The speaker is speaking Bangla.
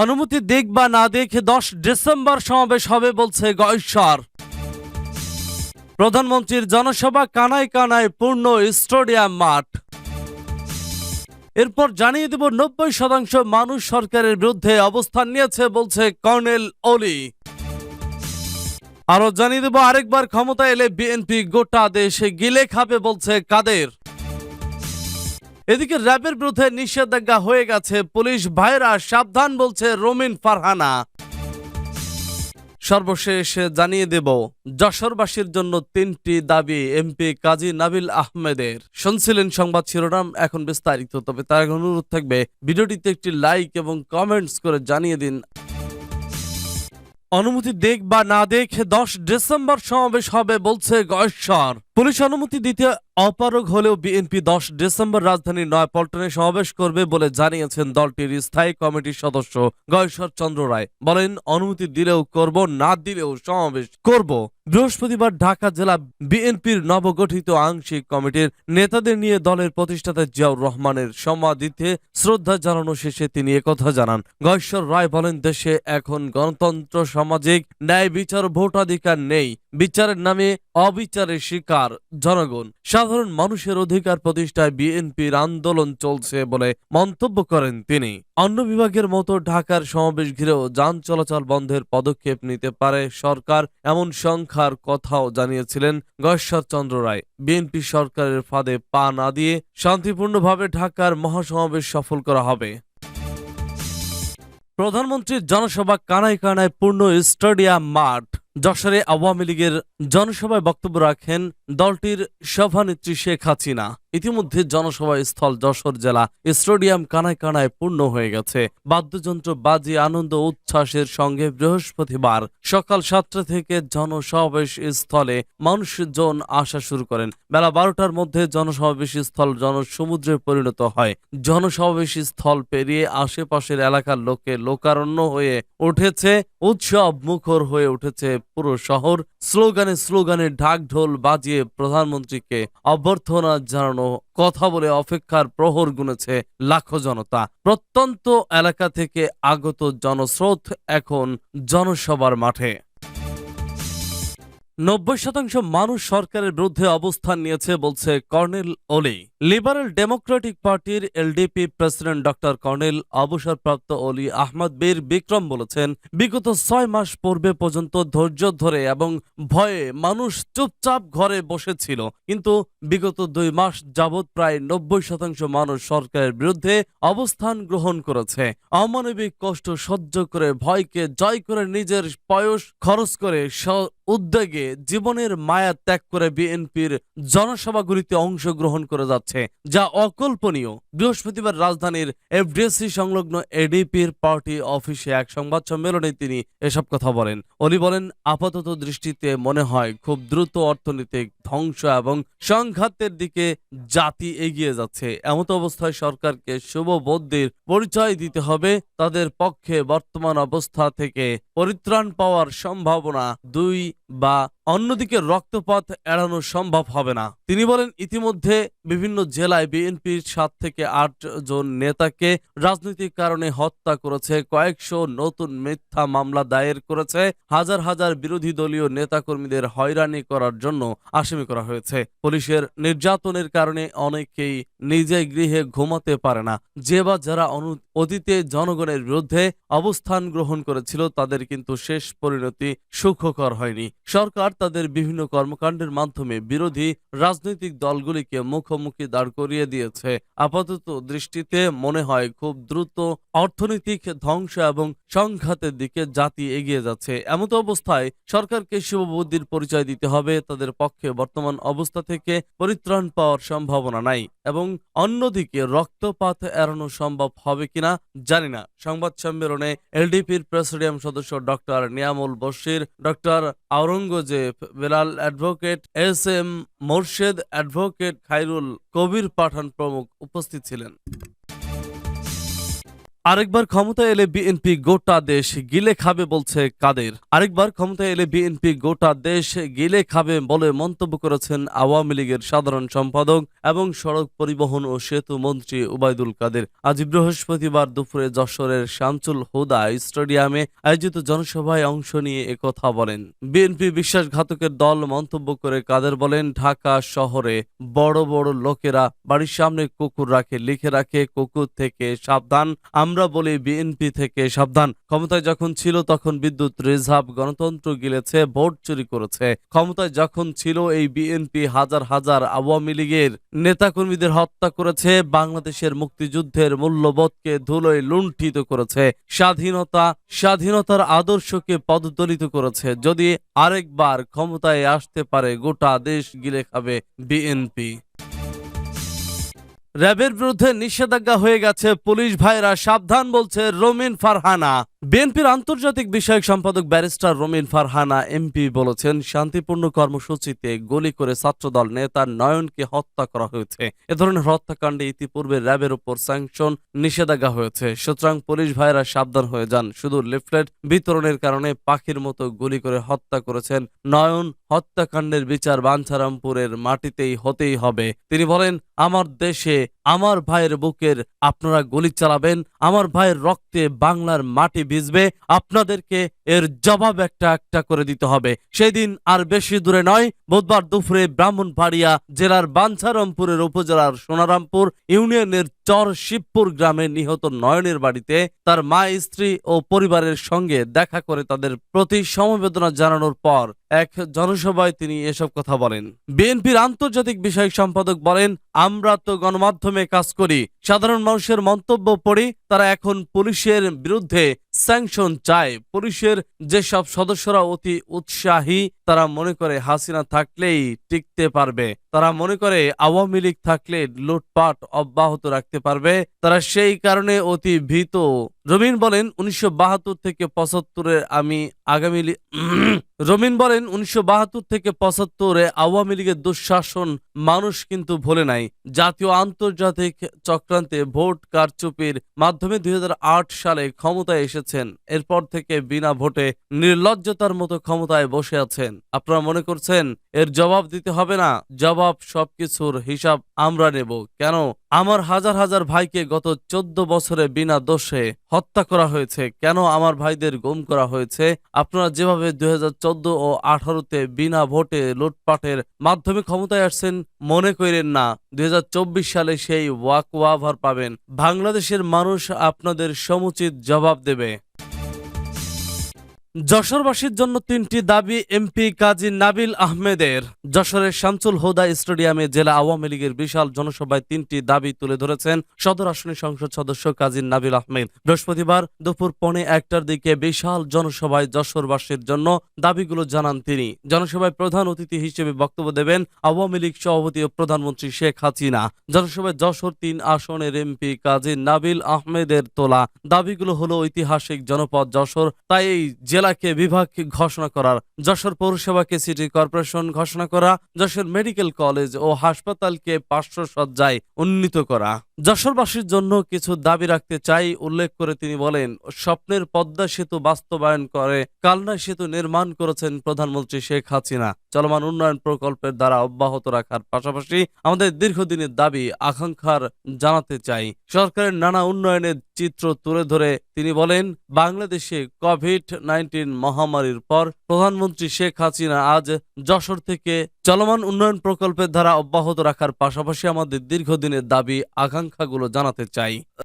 অনুমতি দিক বা না দেখে দশ ডিসেম্বর সমাবেশ হবে বলছে গয়েশ্বর। প্রধানমন্ত্রীর জনসভা কানায় কানায় পূর্ণ স্টেডিয়াম মাঠ। এরপর জানিয়ে দেব নব্বই শতাংশ মানুষ সরকারের বিরুদ্ধে অবস্থান নিয়েছে বলছে কর্নেল অলি আরও জানিয়ে দেব আরেকবার ক্ষমতা এলে বিএনপি গোটা দেশে গিলে খাবে বলছে কাদের। এদিকে র্যাবের বিরুদ্ধে নিষেধাজ্ঞা হয়ে গেছে। পুলিশ ভাইরা সাবধান বলছে রোমিন ফারহানা। সর্বশেষ জানিয়ে দেব, যশোরবাসীর জন্য তিনটি দাবি এমপি কাজী নাবিল আহমেদের। শুনছিলেন সংবাদ শিরোনাম, এখন বিস্তারিত। তবে তার অনুরোধ থাকবে, ভিডিওটিতে একটি লাইক এবং কমেন্টস করে জানিয়ে দিন। অনুমতি দেখ বা না দেখে, দশ ডিসেম্বর সমাবেশ হবে বলছে গয়েশ্বর। পুলিশ অনুমতি দিতে অপারগ হলেও বিএনপি দশ ডিসেম্বর রাজধানীর নয়াপল্টনে সমাবেশ করবে বলে জানিয়েছেন দলটির স্থায়ী কমিটির সদস্য গয়েশ্বর চন্দ্র রায়। বলেন, অনুমতি দিলেও করব, না দিলেও সমাবেশ করব। বৃহস্পতিবার ঢাকা জেলা বিএনপির নবগঠিত আংশিক কমিটির নেতাদের নিয়ে দলের প্রতিষ্ঠাতা জিয়াউর রহমানের সমাধিতে শ্রদ্ধা জানানো শেষে তিনি একথা জানান। গয়েশ্বর রায় বলেন, দেশে এখন গণতন্ত্র, সামাজিক ন্যায় বিচার, ভোটাধিকার নেই। বিচারের নামে অবিচারের শিকার জনগণ। সাধারণ মানুষের অধিকার প্রতিষ্ঠায় বিএনপির আন্দোলন চলছে বলে মন্তব্য করেন তিনি। অন্য বিভাগের মতো ঢাকার সমাবেশ ঘিরেও যান চলাচল বন্ধের পদক্ষেপ নিতে পারে সরকার এমন সংখ্যার কথাও জানিয়েছিলেন গয়েশ্বর চন্দ্র রায়। বিএনপি সরকারের ফাঁদে পা না দিয়ে শান্তিপূর্ণভাবে ঢাকার মহাসমাবেশ সফল করা হবে। প্রধানমন্ত্রীর জনসভা কানায় কানায় পূর্ণ স্টেডিয়াম মাঠ। যশোরে আওয়ামী লীগের জনসভায় বক্তব্য রাখেন দলটির সভানেত্রী শেখ হাসিনা। ইতিমধ্যে জনসভা স্থল যশোর জেলা স্টেডিয়াম কানায় কানায় পূর্ণ হয়ে গেছে। বাদ্যযন্ত্র বাজি, আনন্দ উচ্ছ্বাসের সঙ্গে বৃহস্পতিবার সকাল সাতটা থেকে জনসমাবেশ স্থলে মানুষজন আসা শুরু করেন। বেলা বারোটার মধ্যে জনসমাবেশ স্থল জনসমুদ্রে পরিণত হয়। জনসমাবেশ স্থল পেরিয়ে আশেপাশের এলাকার লোকে লোকারণ্য হয়ে উঠেছে, উৎসব মুখর হয়ে উঠেছে পুরো শহর। স্লোগানে স্লোগানে ঢাক ঢোল বাজিয়ে প্রধানমন্ত্রীকে অভ্যর্থনা জানানো কথা বলে অপেক্ষার প্রহর গুনেছে লাখো জনতা। প্রত্যন্ত এলাকা থেকে আগত জনস্রোত এখন জনসভার মাঠে। নব্বই শতাংশ মানুষ সরকারের বিরুদ্ধে অবস্থান নিয়েছে, বলছে কর্নেল ওলি। লিবারেল ডেমোক্রেটিক পার্টির এলডিপি প্রেসিডেন্ট ডক্টর কর্নেল অবসরপ্রাপ্ত অলি আহমদ বীর বিক্রম বলেছেন, বিগত ছয় মাস পূর্বে পর্যন্ত ধৈর্য ধরে এবং ভয়ে মানুষ চুপচাপ ঘরে বসেছিল। কিন্তু বিগত দুই মাস যাবৎ প্রায় নব্বই শতাংশ মানুষ সরকারের বিরুদ্ধে অবস্থান গ্রহণ করেছে। অমানবিক কষ্ট সহ্য করে ভয়কে জয় করে নিজের পয়স খরচ করে উদ্যোগে জীবনের মায়া ত্যাগ করে বিএনপির জনসভাগুলিতে অংশগ্রহণ করে যাচ্ছে, যা অকল্পনীয়। বৃহস্পতিবার রাজধানীর এফডিএসসি সংলগ্ন এডিপির পার্টি অফিসে এক সংবাদ সম্মেলনে তিনি এসব কথা বলেন। অলি বলেন, আপাতত দৃষ্টিতে মনে হয় খুব দ্রুত অর্থনৈতিক ধ্বংস এবং সংঘাতের দিকে জাতি এগিয়ে যাচ্ছে। এমত অবস্থায় সরকারকে শুভ বুদ্ধির পরিচয় দিতে হবে। তাদের পক্ষে বর্তমান অবস্থা থেকে পরিত্রাণ পাওয়ার সম্ভাবনা দুই বা অন্যদিকে রক্তপাত এড়ানো সম্ভব হবে না। তিনি বলেন, ইতিমধ্যে বিভিন্ন জেলায় বিএনপির সাত থেকে আট জন নেতাকে রাজনৈতিক কারণে হত্যা করেছে, কয়েকশো নতুন মিথ্যা মামলা দায়ের করেছে, হাজার হাজার বিরোধী দলীয় নেতাকর্মীদের হয়রানি করার জন্য আসামি করা হয়েছে। পুলিশের নির্যাতনের কারণে অনেকেই নিজে গৃহে ঘুমাতে পারে না। যে বা যারা অনু- অতীতে জনগণের বিরুদ্ধে অবস্থান গ্রহণ করেছিল, তাদের কিন্তু শেষ পরিণতি সুখকর হয়নি। সরকার তাদের বিভিন্ন কর্মকাণ্ডের মাধ্যমে বিরোধী রাজনৈতিক দলগুলিকে মুখোমুখি দাঁড় করিয়ে দিয়েছে। আপাতত দৃষ্টিতে মনে হয় খুব দ্রুত অর্থনৈতিক ধ্বংস এবং সংঘাতের দিকে জাতি এগিয়ে যাচ্ছে। এমত অবস্থায় সরকারকে শুভবুদ্ধির পরিচয় দিতে হবে, তাদের পক্ষে বর্তমান অবস্থা থেকে পরিত্রাণ পাওয়ার সম্ভাবনা নাই এবং অন্যদিকে রক্তপাত এড়ানো সম্ভব হবে কিনা জানি না। সংবাদ সম্মেলনে এলডিপির প্রেসিডিয়াম সদস্য doctor Niamul Bashir, doctor Aurangzeb Belal advocate S M Morshed advocate Khairul Kabir Pathan প্রমুখ উপস্থিত ছিলেন। আরেকবার ক্ষমতায় এলে বিএনপি গোটা দেশ গিলে খাবে বলছে কাদের। আরেকবার ক্ষমতায় এলে বিএনপি গোটা দেশ গিলে খাবে বলে মন্তব্য করেছেন আওয়ামী লীগের সাধারণ সম্পাদক এবং সড়ক পরিবহন ও সেতু মন্ত্রী উবায়দুল কাদের। আজ বৃহস্পতিবার দুপুরে যশোরের শামচুল হুদা স্টেডিয়ামে আয়োজিত জনসভায় অংশ নিয়ে একথা বলেন। বিএনপি বিশ্বাসঘাতকের দল মন্তব্য করে কাদের বলেন, ঢাকা শহরে বড় বড় লোকেরা বাড়ির সামনে কুকুর রাখে, লিখে রাখে, কুকুর থেকে সাবধান। আমরা বলি বিএনপি থেকে সাবধান। ক্ষমতায় যখন ছিল তখন বিদ্যুৎ রিজার্ভ গণতন্ত্র গিলেছে, ভোট চুরি করেছে। ক্ষমতায় যখন ছিল এই বিএনপি হাজার হাজার আওয়ামী লীগের নেতাকর্মীদের হত্যা করেছে, বাংলাদেশের মুক্তিযুদ্ধের মূল্যবোধকে ধুলোয় লুণ্ঠিত করেছে। স্বাধীনতা, স্বাধীনতার আদর্শকে পদদলিত করেছে। যদি আরেকবার ক্ষমতায় আসতে পারে, গোটা দেশ গিলে খাবে বিএনপি র্যাবের বিরুদ্ধে নিষেধাজ্ঞা হয়ে গেছে পুলিশ ভাইরা। সাবধান বলছে রমিন ফারহানা। বিএনপির আন্তর্জাতিক বিষয়ক সম্পাদক ব্যারিস্টার রমিন ফারহানা, এমপি বলেছেন, শান্তিপূর্ণ কর্মসূচিতে গুলি করে ছাত্রদল নেতা নয়নকে হত্যা করা হয়েছে। এ ধরনের হত্যাকাণ্ডে ইতিপূর্বে র্যাবের উপর স্যাংশন নিষেধাজ্ঞা হয়েছে। সুতরাং পুলিশ ভাইরা সাবধান হয়ে যান। শুধু লিফলেট বিতরণের কারণে পাখির মতো গুলি করে হত্যা করেছেন নয়ন। হত্যাকাণ্ডের বিচার বাঞ্ছারামপুরের মাটিতেই হতেই হবে। তিনি বলেন আমার দেশে আমার ভাইয়ের বুকের আপনারা গুলি চালাবেন, আমার ভাইয়ের রক্তে বাংলার মাটি ভিজবে, আপনাদেরকে এর জবাব একটা একটা করে দিতে হবে। সেই দিন আর বেশি দূরে নয়, বুধবার দুপুরে ব্রাহ্মণবাড়িয়া জেলার বাঞ্ছারামপুরের উপজেলার সোনারামপুর ইউনিয়নের চর শিবপুর গ্রামে নিহত নয়নের বাড়িতে তার মা, স্ত্রী ও পরিবারের সঙ্গে দেখা করে তাদের প্রতি সমবেদনা জানানোর পর এক জনসভায় তিনি এসব কথা বলেন। বিএনপির আন্তর্জাতিক বিষয়ক সম্পাদক বলেন, আমরা তো গণমাধ্যমে কাজ করি। সাধারণ মানুষের মন্তব্য পড়ি তারা এখন পুলিশের বিরুদ্ধে স্যাংশন চায়। পুলিশের যেসব সদস্যরা অতি উৎসাহী, তারা মনে করে হাসিনা থাকলেই টিকতে পারবে। তারা মনে করে আওয়ামী লীগ থাকলে লুটপাট অব্যাহত রাখতে পারবে। তারা সেই কারণে অতি ভীত। রবিন বলেন, উনিশশো থেকে পঁচাত্তরে আমি আগামী রবিন বলেন, উনিশশো বাহাত্তর থেকে পঁচাত্তরে আওয়ামী লীগের দুঃশাসন মানুষ কিন্তু ভোলে নাই। জাতীয় আন্তর্জাতিক চক্রান্তে ভোট কারচুপির মাধ্যমে দুই হাজার আট সালে ক্ষমতায় এসেছেন। এরপর থেকে বিনা ভোটে নির্লজ্জতার মতো ক্ষমতায় বসে আছেন। আপনারা মনে করছেন, এর জবাব দিতে হবে না। জবাব সবকিছুর হিসাব আমরা নেব। কেন? আমার হাজার হাজার ভাইকে গত চোদ্দ বছরে বিনা দোষে হত্যা করা হয়েছে। কেন আমার ভাইদের গুম করা হয়েছে? আপনারা যেভাবে দুই হাজার চোদ্দ ও আঠারোতে বিনা ভোটে লুটপাটের মাধ্যমে ক্ষমতায় আসছেন, মনে করেন না। দুই হাজার চব্বিশ সালে সেই ওয়াক ওয়াভার পাবেন। বাংলাদেশের মানুষ আপনাদের সমুচিত জবাব দেবে। যশোরবাসীর জন্য তিনটি দাবি এমপি কাজী নাবিল আহমেদের। যশোরের শামসুল হোদা স্টেডিয়ামে জেলা আওয়ামী লীগের বিশাল জনসভায় তিনটি দাবি তুলে ধরেছেন সদর আসনের সংসদ সদস্য কাজী নাবিল আহমেদ। বৃহস্পতিবার দুপুর পৌনে একটার দিকে বিশাল জনসভায় যশোরবাসীর জন্য দাবিগুলো জানান তিনি। জনসভায় প্রধান অতিথি হিসেবে বক্তব্য দেবেন আওয়ামী লীগ সভাপতি ও প্রধানমন্ত্রী শেখ হাসিনা। জনসভায় যশোর তিন আসনের এমপি কাজী নাবিল আহমেদের তোলা। দাবিগুলো হলো ঐতিহাসিক জনপদ যশোর, তাই এই জেলাকে বিভাগ ঘোষণা করার যশোর পৌরসভাকে সিটি কর্পোরেশন ঘোষণা করা, যশোর মেডিকেল কলেজ ও হাসপাতালকে পার্শ্ব সজ্জায় উন্নীত করা। যশোরবাসীর জন্য কিছু দাবি রাখতে চাই উল্লেখ করে তিনি বলেন, স্বপ্নের পদ্মা সেতু বাস্তবায়ন করে কালনা সেতু নির্মাণ করেছেন প্রধানমন্ত্রী শেখ হাসিনা। চলমান উন্নয়ন প্রকল্পের দ্বারা অব্যাহত রাখার পাশাপাশি আমাদের দীর্ঘদিনের দাবি, আকাঙ্ক্ষার জানাতে চাই। সরকারের নানা উন্নয়নের চিত্র তুলে ধরে তিনি বলেন, বাংলাদেশে কোভিড নাইন্টিন মহামারীর পর প্রধানমন্ত্রী শেখ হাসিনা আজ যশোর থেকে চলমান উন্নয়ন প্রকল্পের ধারা অব্যাহত রাখার পাশাপাশি আমাদের দীর্ঘদিনের দাবি, আকাঙ্ক্ষাগুলো জানাতে চাই।